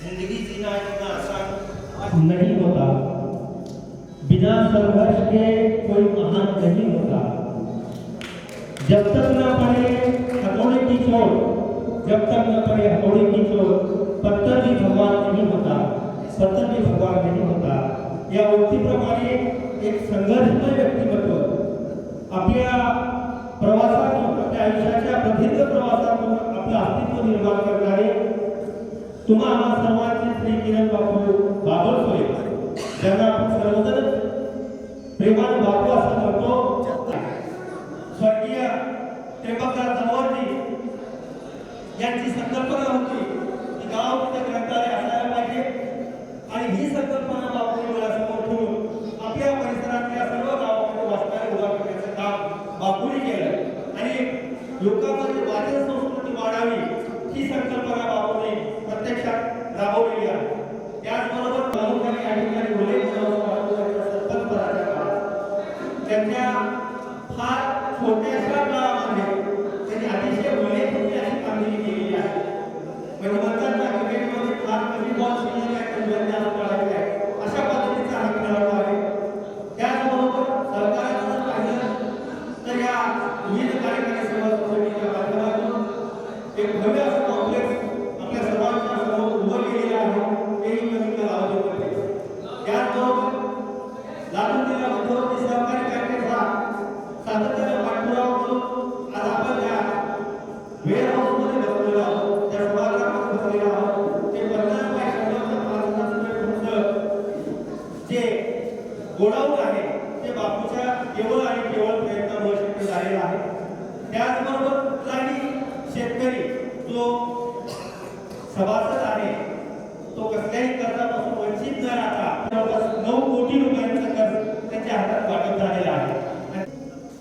ज़िंदगी जीना इतना आसान नहीं होता। बिना संघर्ष के कोई महान नहीं होता। जब तक न पड़े हथौड़े की चोट, जब तक न पड़े हथौड़े की चोट, पत्थर भी भगवान नहीं होता, पत्थर भी भगवान नहीं होता। या उक्तीप्रमाणे एक संघर्षमय व्यक्तिमत्व आपल्या प्रवासातून आपल्या आयुष्याच्या प्रदीर्घ प्रवासातून आपलं अस्तित्व निर्माण करणारे तुम्हाला सर्वांचे श्री किरण बापू बाबळसोय ज्यांना आपण सर्वजण प्रेमाने बापू असं म्हणतो. स्वर्गीय त्र्यंबकदास जवळजी यांची संकल्पना होती की गाव तिथे ग्रंथालय असायला पाहिजे. आणि ही संकल्पना बापू डोळ्यासमोर ठेवून आपल्या परिसरातल्या सर्व गावामध्ये वाचणारे उभा करण्याचं काम बापूने केलं. आणि लोकांमध्ये वाचन संस्कृती वाढावी ही संकल्पना बाबूने प्रत्यक्षात राबवलेली आहे. त्याचबरोबर प्रामुख्याने या ठिकाणी भोले संकल्पनाच्या काळात त्यांच्या फार छोट्याशा काळामध्ये त्यांनी अतिशय उल्लेखनीय अशी कामगिरी केलेली आहे. म्हणजे म्हणतात ना क्रिकेटमध्ये फार कमी बॉल शिल्लक आहे पण ज्यांनी आज काढायचे आहे. अशा पद्धतीचा हा खेळाडू आहे. त्याचबरोबर सरकारनं जर पाहिलं तर या विविध कार्यकारी सेवा सोसायटीच्या माध्यमातून एक भव्य गोडाऊन आहे. ते बापूच्या केवळ आणि केवळ प्रयत्नामुळे शक्य झालेलं आहे. त्याचबरोबर कुठलाही शेतकरी जो सभासद आहे तो कसल्याही कर्जापासून वंचित न राहता जवळपास नऊ कोटी रुपयांचं कर्ज त्याच्या हातात वाटप झालेलं आहे.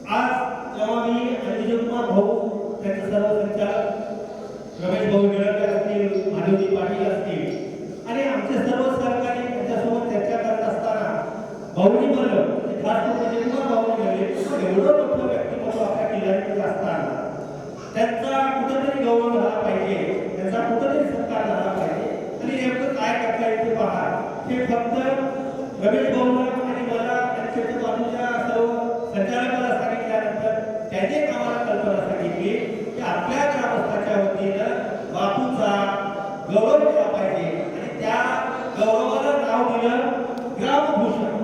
आज जेव्हा मी आणि भाऊ त्यांचे सर्व संचालक रमेश भाऊ निळकर असतील माधवजी पाटील असतील आणि आमचे सर्व सहकारी त्यांच्यासोबत चर्चा करत असताना भाऊनी म्हणलं म्हणजे खास करून विजयकुमार भाऊनी म्हणले एवढं मोठं व्यक्तिमत्व आपल्या किल्ल्यामध्ये असताना त्यांचा कुठेतरी गौरव झाला पाहिजे त्यांचा कुठेतरी सत्कार झाला पाहिजे. आणि नेमकं काय करता येते पहा. हे फक्त रमेश भाऊला आणि मला त्यांच्या बाजूच्या सर्व संचालकाला सांगितल्यानंतर त्यांनी एक आम्हाला कल्पना सांगितली की आपल्या ग्रामस्थाच्या वतीनं बापूचा गौरव केला पाहिजे. आणि त्या गौरवाला नाव दिलं ग्रामभूषण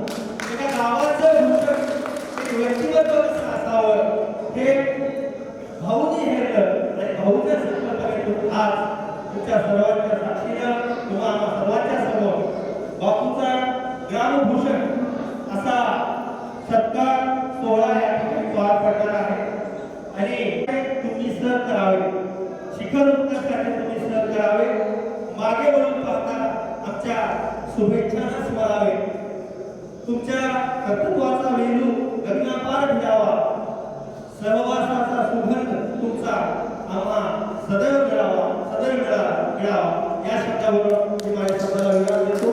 एका गावाचं भूषण एक व्यक्तिमत्व कसं असावं हे भाऊनी हेरलं आणि भाऊच्या संकल्पनेतून आज तुमच्या सर्वांच्या साक्षीनं किंवा आम्हा सर्वांच्या समोर बापूचा ग्रामभूषण असा सत्कार सोहळा या ठिकाणी पार पडणार आहे. आणि तुम्ही सर करावे. शिखर उत्कर्षाने तुम्ही सर करावे. मागे वळून पाहता आमच्या शुभेच्छांना स्मरावे. तुमच्या कर्तृत्वाचा वेलू गगनापार ठेवावा. सहवासाचा सुगंध तुमचा ನಮ್ಮ ಸದನಗಳ ಸದನಗಳ ಯಾವ ಶಬ್ದಗಳು ನಿಮ್ಮ ಶಬ್ದಗಳ